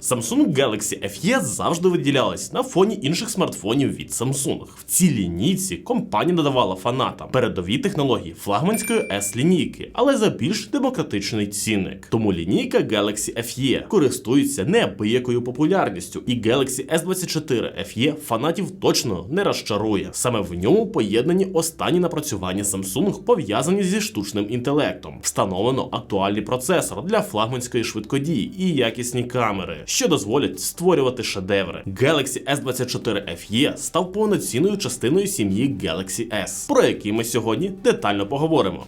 Samsung Galaxy FE завжди виділялась на фоні інших смартфонів від Samsung. В цій лінійці компанія надавала фанатам передові технології флагманської S лінійки, але за більш демократичний цінник. Тому лінійка Galaxy FE користується неабиякою популярністю, і Galaxy S24 FE фанатів точно не розчарує. Саме в ньому поєднані останні напрацювання Samsung пов'язані зі штучним інтелектом. Встановлено актуальний процесор для флагманської швидкодії і якісні камери, що дозволять створювати шедеври. Galaxy S24 FE став повноцінною частиною сім'ї Galaxy S, про які ми сьогодні детально поговоримо.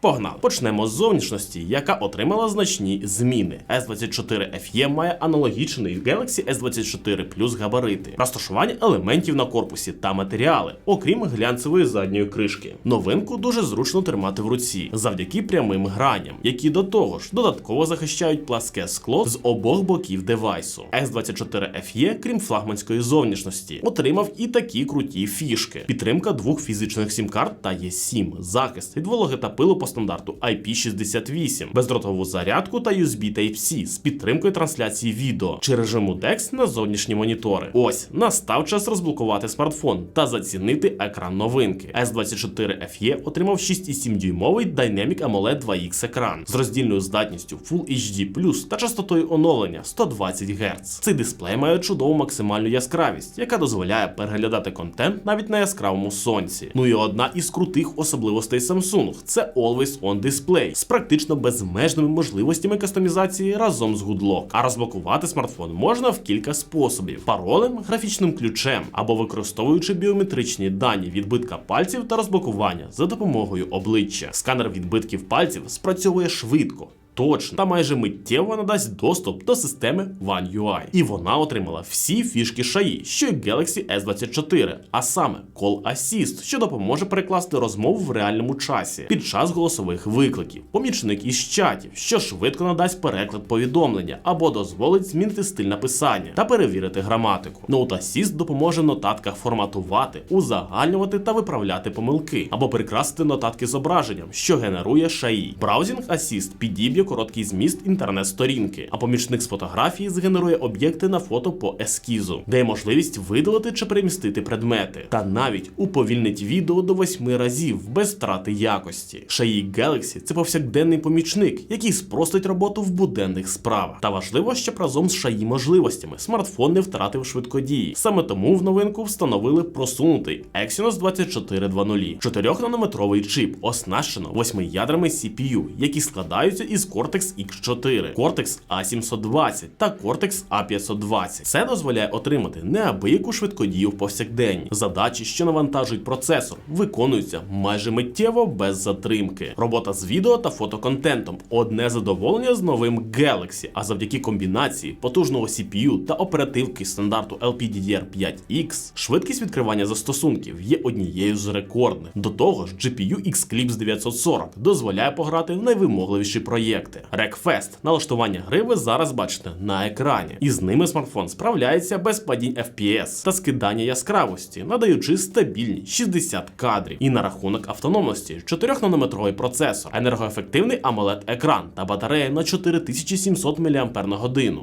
Погнали. Почнемо з зовнішності, яка отримала значні зміни. S24 FE має аналогічний Galaxy S24 Plus габарити, розташування елементів на корпусі та матеріали, окрім глянцевої задньої кришки. Новинку дуже зручно тримати в руці завдяки прямим граням, які до того ж додатково захищають пласке скло з обох боків девайсу. S24 FE, крім флагманської зовнішності, отримав і такі круті фішки: підтримка двох фізичних сім-карт та є7, захист від вологи та пилу по стандарту IP68, бездротову зарядку та USB Type-C з підтримкою трансляції відео чи режиму DeX на зовнішні монітори. Ось настав час розблокувати смартфон та зацінити екран новинки. S24 FE отримав 6,7 дюймовий Dynamic AMOLED 2X екран з роздільною здатністю Full HD та частотою оновлення 120 Гц. Цей дисплей має чудову максимальну яскравість, яка дозволяє переглядати контент навіть на яскравому сонці. Ну і одна із крутих особливостей Samsung це Always On Display з практично безмежними можливостями кастомізації разом з Goodlock. А розблокувати смартфон можна в кілька способів: паролем, графічним ключем або використовуючи біометричні дані відбитка пальців та розблокування за допомогою обличчя. Сканер відбитків пальців спрацьовує швидко. Точно та майже миттєво надасть доступ до системи One UI. І вона отримала всі фішки шаї, що й Galaxy S24, а саме Call Assist, що допоможе перекласти розмову в реальному часі під час голосових викликів, помічник із чатів, що швидко надасть переклад повідомлення або дозволить змінити стиль написання та перевірити граматику. Note Assist допоможе нотатках форматувати, узагальнювати та виправляти помилки, або прикрасити нотатки зображенням, що генерує шаї. Browsing Assist підіб'є короткий зміст інтернет-сторінки, а помічник з фотографії згенерує об'єкти на фото по ескізу, дає можливість видалити чи перемістити предмети, та навіть уповільнить відео до 8 разів без втрати якості. Шаї Galaxy – це повсякденний помічник, який спростить роботу в буденних справах. Та важливо, щоб разом з шаї можливостями смартфон не втратив швидкодії. Саме тому в новинку встановили просунутий Exynos 2420, 4-нанометровий чип, оснащено 8 ядрами CPU, які складаються із Cortex X4, Cortex A720 та Cortex A520. Це дозволяє отримати неабияку швидкодію в повсякденні. Задачі, що навантажують процесор, виконуються майже миттєво без затримки. Робота з відео та фотоконтентом одне задоволення з новим Galaxy, а завдяки комбінації потужного CPU та оперативки стандарту LPDDR5X, швидкість відкривання застосунків є однією з рекордних. До того ж, GPU X-Clips 940 дозволяє пограти в найвимогливіші проєкти. Рекфест налаштування гри ви зараз бачите на екрані, і з ними смартфон справляється без падінь FPS та скидання яскравості, надаючи стабільні 60 кадрів. І на рахунок автономності 4-нанометровий процесор, енергоефективний AMOLED екран та батарея на 4700 мАч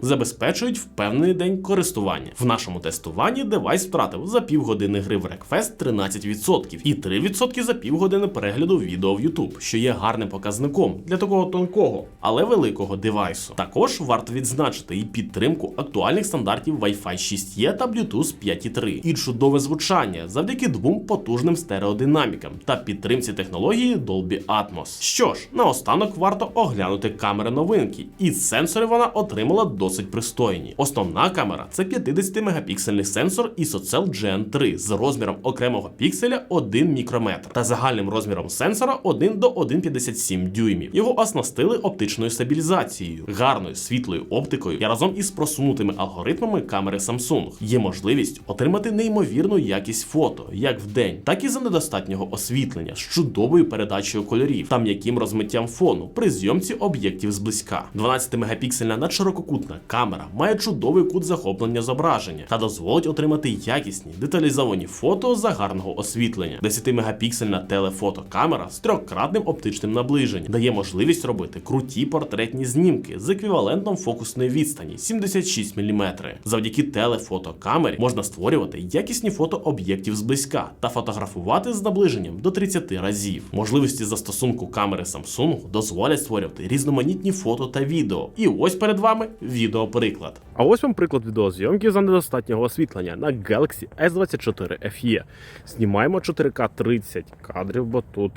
забезпечують впевнений день користування. В нашому тестуванні девайс втратив за півгодини гри в Рекфест 13% і 3% за півгодини перегляду відео в YouTube, що є гарним показником для такого тонкого, але великого девайсу. Також варто відзначити і підтримку актуальних стандартів Wi-Fi 6E та Bluetooth 5.3 і чудове звучання завдяки двом потужним стереодинамікам та підтримці технології Dolby Atmos. Що ж, наостанок варто оглянути камери новинки, і сенсори вона отримала досить пристойні. Основна камера це 50-мегапіксельний сенсор ISOCELL GN3 з розміром окремого пікселя 1 мікрометр та загальним розміром сенсора 1 до 1,57 дюймів. Його оснастили оптичною стабілізацією, гарною світлою оптикою і разом із просунутими алгоритмами камери Samsung є можливість отримати неймовірну якість фото як вдень, так і за недостатнього освітлення з чудовою передачею кольорів та м'яким розмиттям фону при зйомці об'єктів зблизька. 12-мегапіксельна надширококутна камера має чудовий кут захоплення зображення та дозволить отримати якісні деталізовані фото за гарного освітлення. 10-мегапіксельна телефотокамера з трьохкратним оптичним наближенням дає можливість робити круті круті портретні знімки з еквівалентом фокусної відстані 76 мм. Завдяки телефотокамері можна створювати якісні фото об'єктів зблизька та фотографувати з наближенням до 30 разів. Можливості застосунку камери Samsung дозволять створювати різноманітні фото та відео. І ось перед вами відеоприклад. А ось вам приклад відеозйомки за недостатнього освітлення на Galaxy S24 FE. Знімаємо 4К 30 кадрів, бо тут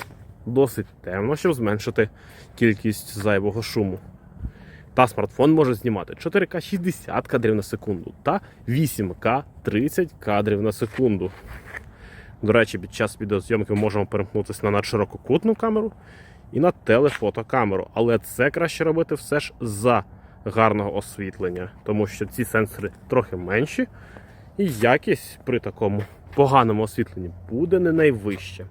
досить темно, щоб зменшити кількість зайвого шуму. Та смартфон може знімати 4К 60 кадрів на секунду та 8К 30 кадрів на секунду. До речі, під час відеозйомки ми можемо перемкнутися на надширококутну камеру і на телефотокамеру. Але це краще робити все ж за гарного освітлення, тому що ці сенсори трохи менші, і якість при такому поганому освітленні буде не найвища.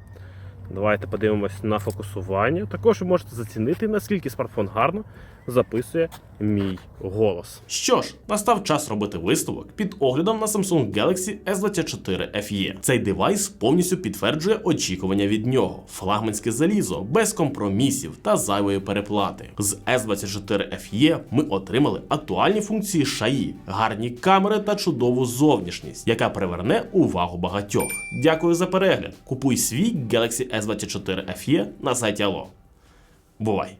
Давайте подивимось на фокусування. Також ви можете зацінити, наскільки смартфон гарно записує мій голос. Що ж, настав час робити висновок під оглядом на Samsung Galaxy S24 FE. Цей девайс повністю підтверджує очікування від нього: флагманське залізо, без компромісів та зайвої переплати. З S24 FE ми отримали актуальні функції шаї, гарні камери та чудову зовнішність, яка приверне увагу багатьох. Дякую за перегляд. Купуй свій Galaxy S24 FE на сайті Allo. Бувай!